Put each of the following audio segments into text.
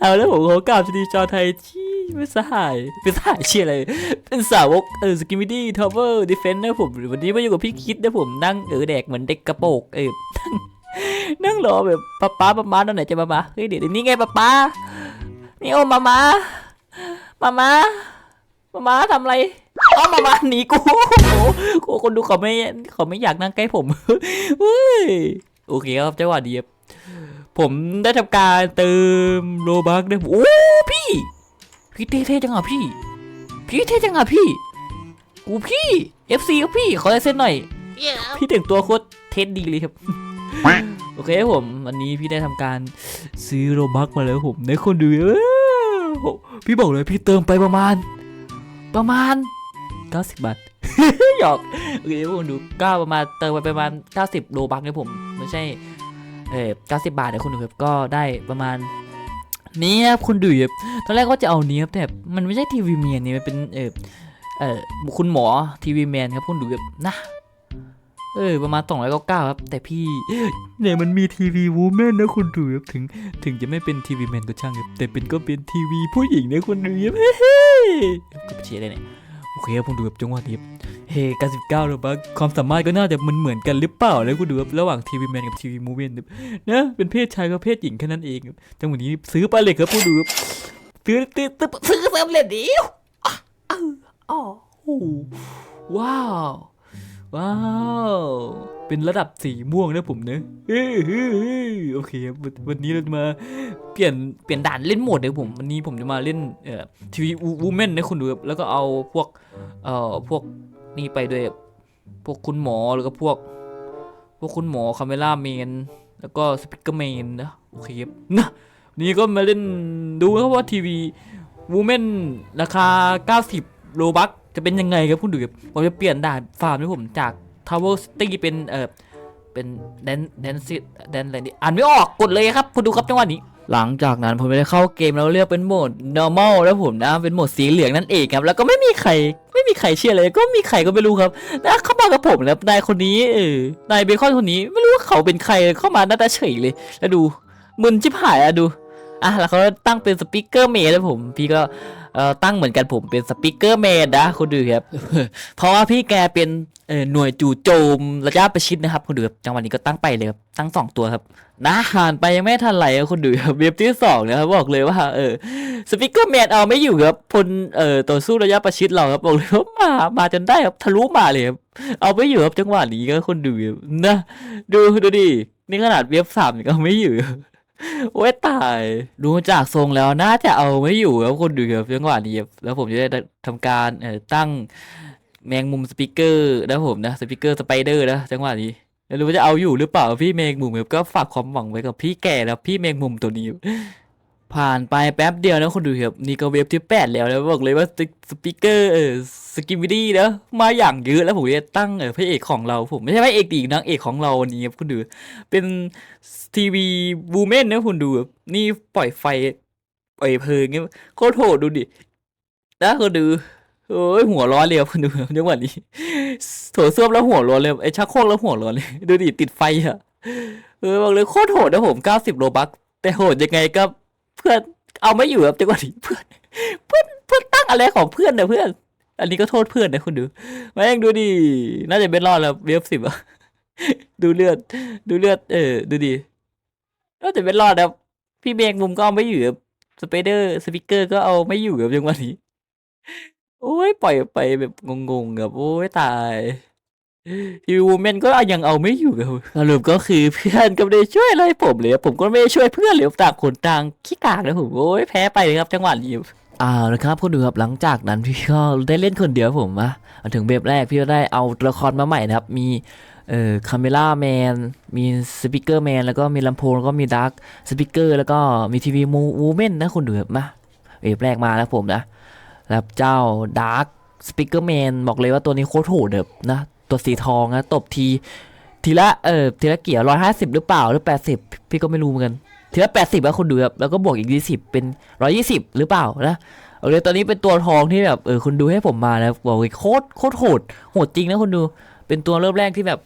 เอาแล้วผมขอกราบสวัสดีชาวไทยที่ไม่สหายเป็นสหายเชียอะไร เป็นสาวกเออสกิมิดี้ทาวเวอร์ดิเฟนนะผม วันนี้มาอยู่กับพี่คิดนะผมนั่งเออแดกเหมือนเด็กกระโปกเออนั่งรอแบบป้าป้าป้ามาตอนไหนจะมามาเฮ้ยเดี๋ยวนี้ไงป้าป้านี่โอ้มามามามามามาทำอะไรอ๋อมามาหนีกูโอ้คนดูเขาไม่เขาไม่อยากนั่งใกล้ผมเฮ้ยโอเคครับจังหวะดีครับ ผมได้ทำการเติมโลบักด้วยโอ้พี่ พี่เท่ๆจังอะพี่ พี่เท่จังอะพี่ กูพี่ FC ครับพี่ ขอลายเส้นหน่อย พี่แต่งตัวโคตรเท่ดีเลยครับ โอเคครับผม วันนี้พี่ได้ทำการซื้อโลบักมาแล้วผมในคนดูเออโหพี่บอกเลยพี่เติมไปประมาณ ประมาณ 90 บาทหยอกโอเคผมดูก็ประมาณเติมไปประมาณ 90 โลบักเนี่ยผม ไม่ใช่ เออ90บาทนะคุณดูครับก็ได้ประมาณนี้ครับคุณดูครับตอนแรกก็จะเอานี้ครับแต่มันไม่ใช่ทีวีแมนนี่มันเป็นเออเออคุณหมอทีวีแมนครับคุณดูครับนะเออประมาณ299ครับ แต่พี่เนี่ยมันมีทีวีวูแมนนะคุณดูครับถึงถึงจะไม่เป็นทีวีแมนก็ช่างครับแต่เป็นก็เป็นทีวีผู้หญิงนะคุณดูครับเฮ้ยก็เชียร์ได้เนี่ย อเคผมดูแบบจังหวะนี้ครับเฮ้99หรือปะความสามารถก็น่าจะมันเหมือนกันหรือเปล่าแล้วกูดูครับระหว่างทีวีแมนกับทีวีมูเมนนะเป็นเพศชายกับเพศหญิงแค่นั้นเองจังหวะนี้ซื้อไปเลยครับกูดูซื้อซื้อซื้อซื้อสำเร็จดิวอะอะอ๋อโอ้โหว้าว ว้าว เป็นระดับสีม่วงนะผมเนะโอเคครับวันนี้เราจะมาเปลี่ยนเปลี่ยนด่านเล่นโหมดเลยผมวันนี้ผมจะมาเล่นเอ่อทีวีวูแมนนะคุณดูครับแล้วก็เอาพวกเอ่อพวกนี่ไปด้วยพวกคุณหมอแล้วก็พวก พวกคุณหมอคาเมล่าเมนแล้วก็สปิเกอร์เมนนะโอเคครับนะนี่ก็มาเล่นดูครับว่าทีวีวูแมนราคา 90 โลบัก จะเป็นยังไงครับคุณดูครับผมจะเปลี่ยนด่านฟาร์มให้ผมจากทาวเวอร์สตี้เป็นเออเป็นแดนแดนซิแดนอะไรนี่อ่านไม่ออกกดเลยครับคุณดูครับจังหวะนี้ หลังจากนั้นผมไปได้เข้าเกมแล้วเลือกเป็นโหมด normal แล้วผมนะเป็นโหมดสีเหลืองนั่นเองครับ แล้วก็ไม่มีใครไม่มีใครเชื่อเลย ก็มีใครก็ไม่รู้ครับนะเข้ามากับผมแล้วนายคนนี้เออนายเบคอนคนนี้ไม่รู้ว่าเขาเป็นใครเข้ามาหน้าตาเฉยเลย แล้วดูมึนชิบหายอะดูอะแล้วเขาตั้งเป็นสปีกเกอร์เมย์แล้วผม พี่ก็ เอ่อตั้งเหมือนกันผมเป็นสปีกเกอร์เมย์นะคุณดูครับ เพราะว่าพี่แกเป็นเอ่อหน่วยจู่โจมระยะประชิดนะครับคุณดูครับจังหวะนี้ก็ตั้งไปเลยครับตั้งสองตัวครับนะผ่านไปยังไม่ทันไหลคุณดูครับเว็บที่สองนะครับบอกเลยว่าเออสปิเกอร์แมนเอาไม่อยู่ครับพลเอ่อต่อสู้ระยะประชิดเราครับบอกเลยว่ามามาจนได้ครับทะลุมาเลยครับเอาไม่อยู่ครับจังหวะนี้ก็คนดูนะดูดูดินี่ขนาดเว็บสามยังไม่อยู่ โอ้ยตาย ดูจากทรงแล้วน่าจะเอาไม่อยู่ครับคนดูครับจังหวะนี้ครับแล้วผมจะได้ทำการเอ่อตั้งแมงมุมสปิเกอร์นะผมนะสปิเกอร์สไปเดอร์นะจังหวะนี้ไม่รู้ว่าจะเอาอยู่หรือเปล่าพี่แมงมุมครับก็ฝากความหวังไว้กับพี่แก่แล้วพี่แมงมุมตัวนี้ ผ่านไปแป๊บเดียวนะคนดูครับนี่ก็เว็บที่แปดแล้วแล้วบอกเลยว่าสปีกเกอร์เออสกิมวิดี้นะมาอย่างเยอะแล้วผมจะตั้งเออพระเอกของเราผมไม่ใช่พระเอกดีกนางเอกของเราวันนี้ครับคุณดูเป็นทีวีบูเมนนะคุณดูนี่ปล่อยไฟปล่อยเพลิงเงี้ยโคตรโหดดูดินะคุณดูโอ้ยหัวร้อนเลยครับคุณดูจังหวะนี้โถส้วมแล้วหัวร้อนเลยไอชักโครกแล้วหัวร้อนเลยดูดิติดไฟอะเออบอกเลยโคตรโหดนะผม90โลบักแต่โหดยังไงก็ เพื่อนเอาไม่อยู่ครับจังหวะนี้เพื่อนเพื่อนเพื่อนตั้งอะไรของเพื่อนนะเพื่อน อันนี้ก็โทษเพื่อนนะคุณดูมาเองดูดิน่าจะเป็นรอดแล้วเวฟสิบอะดูเลือด ดูเลือด เออ ดูดิน่าจะเป็นรอดแล้วพี่เมงมุมก็เอาไม่อยู่ครับสไปเดอร์สปิเกอร์ก็เอาไม่อยู่ครับจังหวะนี้โอ้ยปล่อยไปแบบงงๆครับโอ้ยตาย ทีวีวูแมนก็ยังเอาไม่อยู่ครับสรุปก็คือเพื่อนก็ไม่ได้ช่วยอะไรผมเลย ผมก็ไม่ได้ช่วยเพื่อนเลยต่างคนต่างขี้กากนะผมโอ้ยแพ้ไปเลยครับจังหวะนี้อ่านะครับคุณดูครับหลังจากนั้นพี่ก็ได้เล่นคนเดียวผมอะถึงเบบแรกพี่ก็ได้เอาตัวละครมาใหม่นะครับ มีเอ่อคาเมล่าแมนมีสปิเกอร์แมนแล้วก็มีลำโพงแล้วก็มีดาร์คสปิเกอร์แล้วก็มีทีวีมูเมนนะคุณดูครับมาเว็บแรกมาแล้วผมนะแล้วเจ้าดาร์ s สปิเกอร์แมนบอกเลยว่าตัวนี้โคตรโหดแบบนะ ตัวสีทองนะตบทีทีละเออทีละเกี่ยวร้อยห้าสิบหรือเปล่าหรือแปดสิบพี่ก็ไม่รู้เหมือนกันทีละแปดสิบแล้วคุณดูครับแล้วก็บวกอีกยี่สิบเป็นร้อยยี่สิบหรือเปล่านะโอเคตอนนี้เป็นตัวทองที่แบบเออคุณดูให้ผมมานะบอกเลยโคตรโคตรโหดโหดจริงนะคุณดูเป็นตัวเริ่มแรกที่แบบ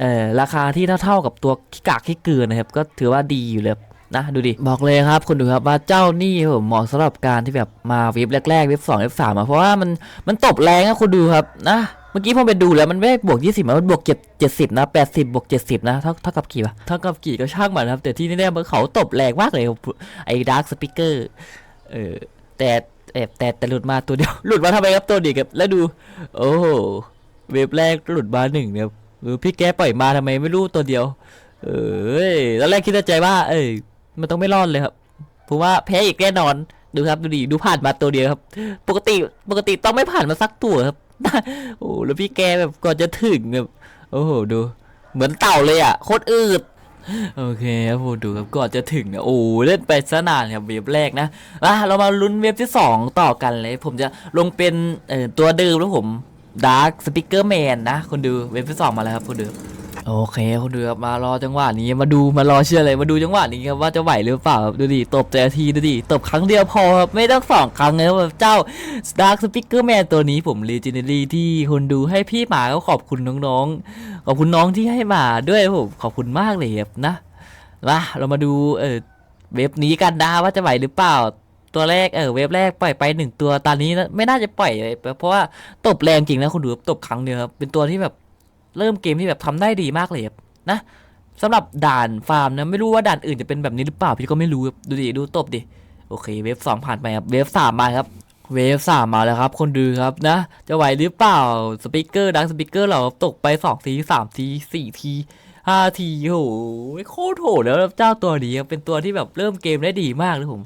เออราคาที่เท่าๆกับตัวขี้กากขี้เกลือนะครับ ก็ถือว่าดีอยู่เลยนะดูดิบอกเลยครับคุณดูครับว่าเจ้านี่ผมเหมาะสำหรับการที่แบบมาเว็บแรกๆเว็บสองเว็บสามอะเพราะว่ามันมันตบแรงนะคุณดูครับนะ เมื่อกี้ผมไปดูแล้วมันไม่ได้บวก 20มันบวก7 70นะ80บบวก70นะเท่าเท่ากับกี่ปะเท่ากับกี่ก็ช่างมันครับ แต่ที่แน่ๆมันเขาตบแรงมากเลยไอ้ดาร์คสปิเกอร์เออแต่แต่แต่แต่หลุดมาตัวเดียวหลุดมาทำไมครับตัวเดียวครับแล้วดู โอ้โหเว็บแรกหลุดมาหนึ่งเนี่ยเออพี่แกปล่อยมาทำไมไม่รู้ตัวเดียว เอ้ยตอนแรกคิดในใจว่า เอ้ยมันต้องไม่รอดเลยครับผมว่าแพ้อีกแน่นอนดูครับดูดิดูผ่านมาตัวเดียวครับ ปกติปกติต้องไม่ผ่านมาสักตัวครับ โอ้แล้วพี่แกแบบก่อนจะถึงแบบโอ้โหดู เหมือนเต่าเลยอะโคตรอืดโอเคครับผมดูครับก่อนจะถึงเนี่ยโอ้เล่นไปสนานครับเว็บแรกนะอะเรามาลุ้นเว็บที่ 2 ต่อกันเลย ผมจะลงเป็นเอ่อตัวเดิมแล้วผมดาร์คสปิเกอร์แมนนะคนดูเว็บที่ 2 มาแล้วครับคนดู โอเคคนดูครับมารอจังหวะนี้มาดูมารอเชื่อเลยมาดูจังหวะนี้ครับว่าจะไหวหรือเปล่าครับดูดิตบแต่ทีดูดิตบครั้งเดียวพอครับไม่ต้องสองครั้งเลยครับเจ้า Dark Speaker Man ตัวนี้ผม Legendary ที่คนดูให้พี่หมาก็ขอบคุณน้องๆขอบคุณน้องที่ให้มาด้วยผมขอบคุณมากเลยครับนะมาเรามาดูเออเว็บนี้กันนะว่าจะไหวหรือเปล่าตัวแรกเออเว็บแรกปล่อยไปหนึ่งตัวตอนนี้ไม่น่าจะปล่อยเลยเพราะว่าตบแรงจริงนะคุณดูครับตบครั้งเดียวครับเป็นตัวที่แบบ เริ่มเกมที่แบบทำได้ดีมากเลยนะสำหรับด่านฟาร์มนะไม่รู้ว่าด่านอื่นจะเป็นแบบนี้หรือเปล่าพี่ก็ไม่รู้ดูดิดูตบดิโอเคเวฟสองผ่านไปครับเวฟสามมาครับเวฟสามมาแล้วครับ คนดูครับนะ จะไหวหรือเปล่าสปีกเกอร์ดังสปีกเกอร์เราตกไปสองทีสามทีสี่ทีห้าทีโอ้โหโคตรโหดแล้วเจ้าตัวนี้เป็นตัวที่แบบเริ่มเกมได้ดีมากเลยผม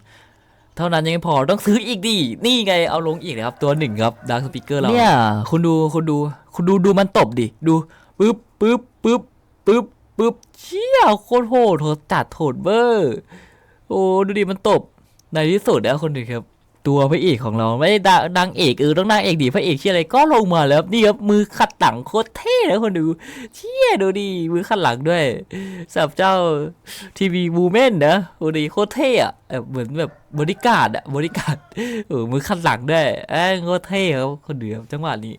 เท่านั้นยังไม่พอต้องซื้ออีกดิ นี่ไงเอาลงอีกนะครับ ตัวหนึ่งครับดังสปีกเกอร์เรา เนี่ย คุณดูคุณดูคุณดูดูมันตบดิ ดูปึ๊บปึ๊บปึ๊บปึ๊บปึ๊บเชี่ยโคตรโหดโหดจัดโหดเบอร์ โอ้ดูดิมันตบในที่สุดแล้วคนหนึ่งครับ ตัวพระเอกของเราไม่ได้ดังนางเอกเออต้องนางเอกดิพระเอกชี่ยอะไรก็ลงมาแล้วนี่ครับมือขัดหลังโคตรเท่แล้วคนดูเชี่ยดูดิมือขัดหลังด้วยสำหรับเจ้าทีวีบูเมนนะโอ้ดีโคตรเท่อะเหมือนแบบบริการอะบริการเออมือขัดหลังด้วยเอ้โคตรเท่ครับคนเดียวจังหวะนี้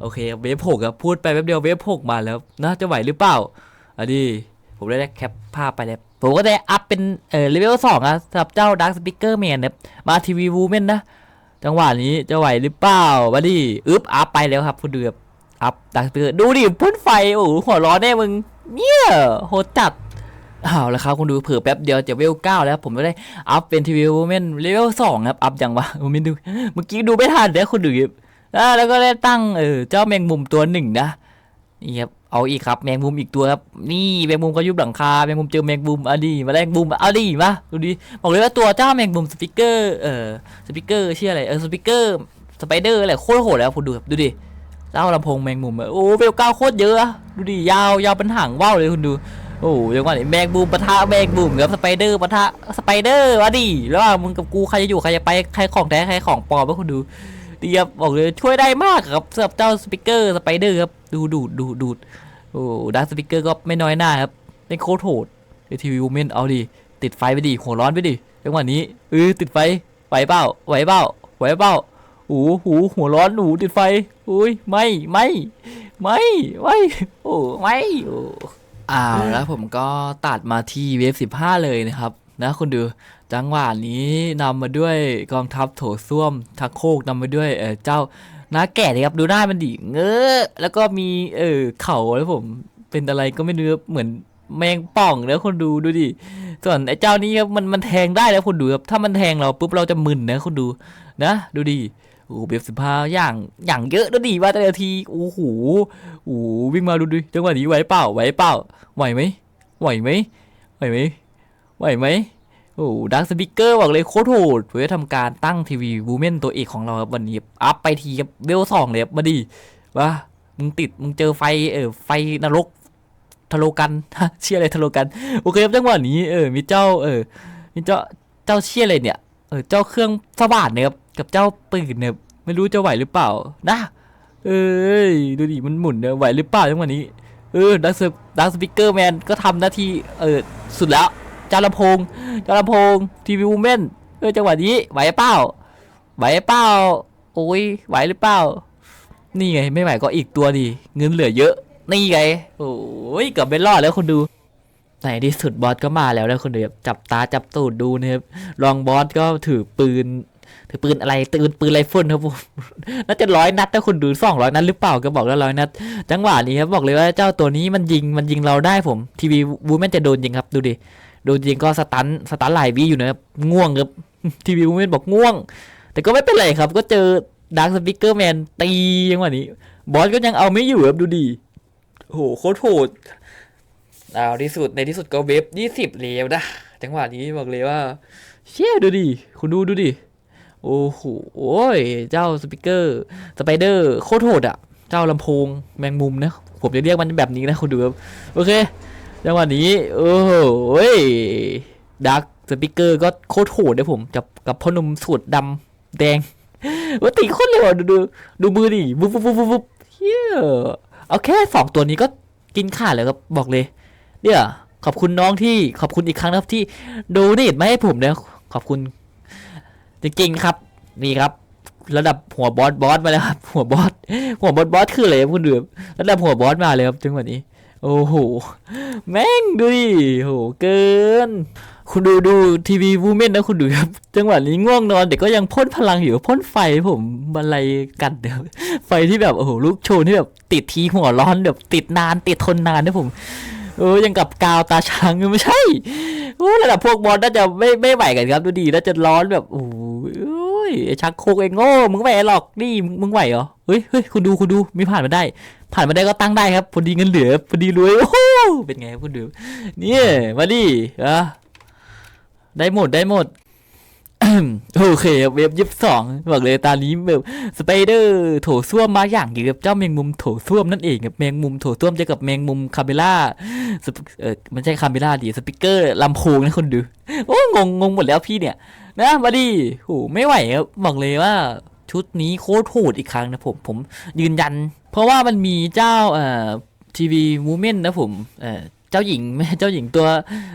โอเคเวฟหกครับพูดไปแป๊บเดียวเวฟหกมาแล้วนะจะไหวหรือเปล่าอันนี้ผมได้แคปภาพไปแล้ว ผมก็ได้อัพเป็นเออเลเวลสองอะสำหรับเจ้าดักสปิเกอร์แมนครับมาทีวีบูเมนนะ จังหวะนี้จะไหวหรือเปล่ามาดิอึ๊บอัพไปแล้วครับคุณเดือบอัพดักสปิเกอร์ดูดิพ่นไฟโอ้โหหัวร้อนแน่มึงเนี่ยโหดจัดเอาละครับคุณดูเผื่อแป๊บเดียวจะเวลเก้าแล้ว ผมก็ได้อัพเป็นทีวีโวเมนเลเวลสองครับอัพยังวะผมไม่ดูเมื่อกี้ดูไม่ทันเดี๋ยวคุณดูครับอ่าแล้วก็ได้ตั้งเออเจ้าแมงมุมตัวหนึ่งนะนี่ครับ เอาอีกครับแมงมุมอีกตัวครับนี่แมงมุมก็ยุบหลังคาแมงมุมเจอแมงมุมเอาดีมาแมงมุมเอาดีมาดูดิบอกเลยว่าตัวเจ้าแมงมุมสปิเกอร์เออสปิเกอร์ชื่ออะไรเออสปิเกอร์สไปเดอร์อะไรโคตรโหดแล้วคุณดูครับดูดิเจ้าลำโพงแมงมุมอะโอ้เวลก้าโคตรเยอะดูดิยาวยาวเป็นหางว่าวเลยคุณดูโอ้ยังว่าแมงบูมปะทะแมงบูมกับสไปเดอร์ปะทะสไปเดอร์วะดิแล้วมึงกับกูใครจะอยู่ใครจะไปใครของแท้ใครของปลอมวะคุณดู เดียบบอกเลยช่วยได้มากครับสำหรับเจ้าสปิเกอร์สไปเดอร์ครับดูดูดดูดูดโอ้ดักสปิเกอร์ก็ไม่น้อยหน้าครับเป็นโคตรโหดไอทีวีวูเมนเอาดิติดไฟไปดิหัวร้อนไปดิจังหวะนี้เออติดไฟไหวเปล่าไหวเปล่าไหวเปล่าโอ้โหหัวร้อนหนูติดไฟอุ้ยไม่ไม่ไม่ไม่โอ้ไม่อ้าวแล้วผมก็ตัดมาที่เวฟ15เลยนะครับ นะคุณดูจังหวะนี้นำมาด้วยกองทัพโถส้วมทักโคกนำมาด้วยเออเจ้าน้าแก่เลยครับดูหน้ามันดิเงอแล้วก็มีเออเข่าแล้วผมเป็นอะไรก็ไม่รู้เหมือนแมงป่องแล้วคนดูดูดิส่วนไอ้เจ้านี้ครับมันมันแทงได้แล้วคนดูครับถ้ามันแทงเราปุ๊บเราจะมึนนะคนดูนะดูดิโอ้เบฟสิบห้าอย่างอย่างเยอะดูดิว่าแต่ละทีโอ้โหโอ้วิ่งมาดูดิจังหวะนี้ไหวเปล่าไหวเปล่าไหวไหมไหวไหมไหวไหม ไหวไหมโอ้ดักสปิเกอร์บอกเลยโคตรโหดเพื่อทำการตั้งทีวีบูเมนตัวเอกของเราครับวันนี้อัพไปทีครับเวลสองเลยครับมาดีว่ามึงติดมึงเจอไฟเออไฟนรกทะโลกันเชี่ยอะไรทะโลกันโอเคครับจังหวะนี้เออมีเจ้าเออมีเจ้าเจ้าเชี่ยอะไรเนี่ยเออเจ้าเครื่องสว่านเนี่ยครับกับเจ้าปืนเนี่ยไม่รู้จะไหวหรือเปล่านะเอ้ยดูดิมันหมุนเนี่ยไหวหรือเปล่าจังหวะนี้เออดักสดักสปิเกอร์แมนก็ทำหน้าที่เออสุดแล้ว จาลำโพงจาลำโพงทีวีวูแมนเออจังหวะนี้ไหวเปล่าไหวเปล่าโอ้ยไหวหรือเปล่า นี่ไงไม่ไหวก็อีกตัวดี เงินเหลือเยอะ นี่ไง โอ้ยเกือบไม่รอดแล้วคนดูในที่สุดบอสก็มาแล้วนะคนเดียวจับตาจับตูดดูนะครับรองบอสก็ถือปืน ถือปืนอะไรตืนปืนไรเฟิลครับผมน่าจะร้อยนัดถ้าคุณดูสองร้อยนัดหรือเปล่าก็บอกแล้วร้อยนัดจังหวะนี้ครับบอกเลยว่าเจ้าตัวนี้มันยิงมันยิงเราได้ผมทีวีวูแมนจะโดนยิงครับดูดิ โดนยิงก็สตันสตันหลายวิอยู่นะง่วงครับทีวีวูแมนบอกง่วง แต่ก็ไม่เป็นไรครับ ก็เจอดาร์คสปิเกอร์แมนตีจังหวะนี้ บอสก็ยังเอาไม่อยู่ครับดูดิโหโคตรโหดเอาที่สุดในที่สุดก็เวฟยี่สิบแล้วนะจังหวะนี้บอกเลยว่า เชี่ยดูดิคุณดูดูดิโอ้โหโอ้ยเจ้าสปิเกอร์สไปเดอร์โคตรโหดอะ เจ้าลำโพงแมงมุมนะ ผมจะเรียกมันแบบนี้นะคุณดูครับโอเค จังหวะนี้ โอ้โหดักสปิเกอร์ก็โคตรโหดเลยผมกับกับพ่อหนุ่มสูตรดำแดงว่าตีโคตรเร็วอดูดูดูมือดิวุบวุบวุบบุบเฮียเอาแค่สองตัวนี้ก็กินขาดเลยครับบอกเลยเนี่ยขอบคุณน้องที่ขอบคุณอีกครั้งนะครับที่โดเนทมาให้ผมนะขอบคุณจริงๆครับ นี่ครับ ระดับหัวบอสบอสมาแล้วครับหัวบอสหัวบอสบอสคืออะไรครับคุณเดือบระดับหัวบอสมาเลยครับจังหวะนี้ โอ้โห แม่งดูดิโห เกิน คุณดูดูทีวีวูแมนนะคุณดูครับ จังหวะนี้ง่วงนอนแต่ก็ยังพ่นพลังอยู่พ่นไฟผมบรรลัยกันเดี๋ยวไฟที่แบบโอ้โหลูกโชนที่แบบติดทีหัวร้อนแบบติดนานติดทนนานนะผมเออยังกับกาวตาช้างไม่ใช่โอ้ระดับพวกบอลน่าจะไม่ไม่ไหวกันครับดูดีน่าจะร้อนแบบโอ้ยไอชักโคกเองโง่มึงไม่ไหวหรอกนี่มึงมึงไหวเหรอเฮ้ยเฮ้ยคุณดูคุณดูมีผ่านมาได้ ผ่านมาได้ก็ตั้งได้ครับพอดีเงินเหลือพอดีรวยโอ้โหเป็นไงครับคุณดูเนี่ยมาดิอะได้หมดได้หมดโอเคครับเว็บยี่สิบสองบอกเลยตอนนี้แบบสไปเดอร์โถส้วมมาอย่างเดียวกับเจ้าแมงมุมโถส้วมนั่นเองครับแมงมุมโถส้วมเจอกับแมงมุมคาเมล่าสเออมันใช่คาเมล่าดิสปิเกอร์ลำโพงนะคนดูโอ้งงงงหมดแล้วพี่เนี่ย นะมาดิโหไม่ไหวครับบอกเลยว่าชุดนี้โคตรโหดอีกครั้งนะผมผมยืนยัน เพราะว่ามันมีเจ้าเอ่อทีวีมูเมนต์นะผมเอ่อเจ้าหญิงไม่เจ้าหญิงตัว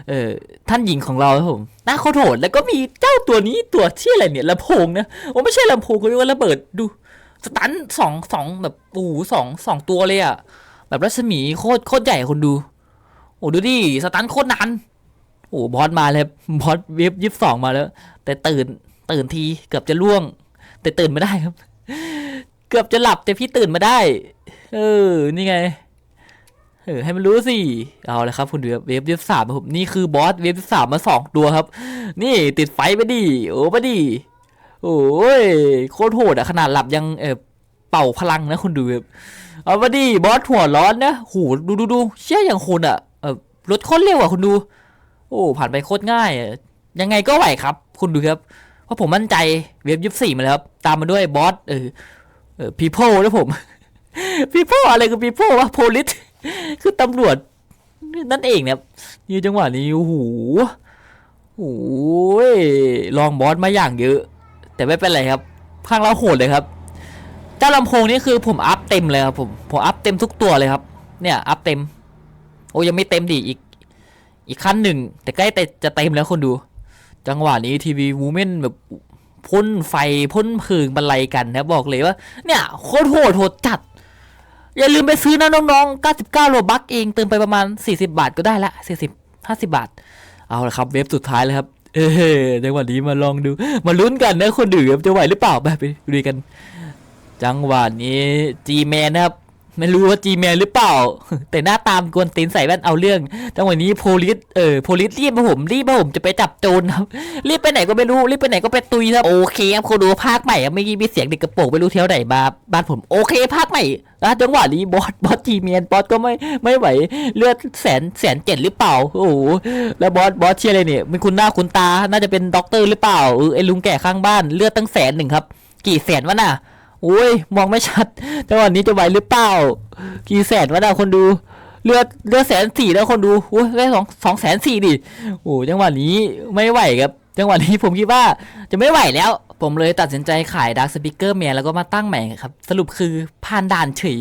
เอ่อท่านหญิงของเราครับผมน่าโคตรโหดแล้วก็มีเจ้าตัวนี้ตัวที่อะไรเนี่ยลำโพงนะโอ้ไม่ใช่ลำโพงเขาเรียกว่าระเบิดดูสตันสองสองแบบโอ้โหสองสองตัวเลยอะแบบรัศมีโคตรโคตรใหญ่คนดูโอ้ดูดิสตันโคตรนานโอ้บอสมาเลยบอสเวฟยี่สิบสองมาแล้ว แต่ตื่นตื่นทีเกือบจะล่วง แต่ตื่นไม่ได้ครับ เกือบจะหลับแต่พี่ตื่นมาได้ เออ นี่ไง เออ ให้มันรู้สิ เอาละครับคุณดูครับเวฟสามผมนี่คือบอสเวฟสามมาสองตัวครับ นี่ติดไฟไปดิ โอ้ไปดิ โอ้ยโคตรโหดอะขนาดหลับยังเออเป่าพลังนะคุณดูครับเอาไปดิบอสหัวร้อนนะโหดูดูดูเชี่ยอย่างคุณอะเออรถโคตรเร็วอะคุณดู โอ้ผ่านไปโคตรง่าย ยังไงก็ไหวครับ คุณดูครับ เพราะผมมั่นใจเวฟยี่สี่มาแล้วครับ ตามมาด้วยบอสเออ เออพีโพนะผมพีโพอะไรคือพีโพวะโพลิสคือตำรวจ นั่นเองเนะครับยืจังหวะนี้โอ้โหโอ้ยลองบอสมาอย่างเยอะ แต่ไม่เป็นไรครับข้างเราโหดเลยครับเจ้าลำโพงนี่คือผมอัพเต็มเลยครับผมผมอัพเต็มทุกตัวเลยครับ เนี่ยอัพเต็ม โอ้ยังไม่เต็มดิอีก อีกขั้นหนึ่งแต่ใกล้แต่จะเต็มแล้วคนดู จังหวะนี้ทีวีวูแมนแบบ พ่นไฟพ่นเพลิงบรรลัยกันนะบอกเลยว่า เนี่ยโคตรโหดโหดจัด อย่าลืมไปซื้อนะน้องๆ 99โลบักเองเติมไปประมาณ 40 บาทก็ได้ละ 40 50 บาท เอาละครับเว็บสุดท้ายแล้วครับเออจังหวะนี้มาลองดู มาลุ้นกันนะคนดื่มจะไหวหรือเปล่าไปไปดูกัน จังหวะนี้จีแมนนะครับ ไม่รู้ว่าจีแมนหรือเปล่า แต่หน้าตามกวนตีนใส่แว่นเอาเรื่องจังหวะนี้โพลิสเออโพลิสรีบมาผมรีบมาผมจะไปจับโจรครับรีบไปไหนก็ไม่รู้รีบไปไหนก็ไปตุยครับโอเคครับคุณดูภาคใหม่ไม่กี้มีเสียงเด็กกระโปงไม่รู้เที่ยวไหนมาบ้านผมโอเคภาคใหม่นะจังหวะนี้บอสบอสจีเมียนบอสก็ไม่ไม่ไหวเลือดแสนแสนเจ็ดหรือเปล่าโอ้โหแล้วบอสบอสเชียร์อะไรเนี่ยเป็นคุณหน้าคุณตาน่าจะเป็นด็อกเตอร์หรือเปล่าเออไอลุงแก่ข้างบ้านเลือดตั้งแสนหนึ่งครับ กี่แสนวะน่ะ โอ้ยมองไม่ชัดจังหวะนี้จะไหวหรือเปล่า กี่แสนวะน่ะคนดูเลือดเลือดแสนสี่แล้วคนดูโอ้ยได้สองสองแสนสี่ดิโอ้จังหวะนี้ไม่ไหวครับ จังหวะนี้ผมคิดว่าจะไม่ไหวแล้ว ผมเลยตัดสินใจขายดาร์ s สปิเกอร์แมนแล้วก็มาตั้งใหม่ครับ สรุปคือผ่านด่านเฉย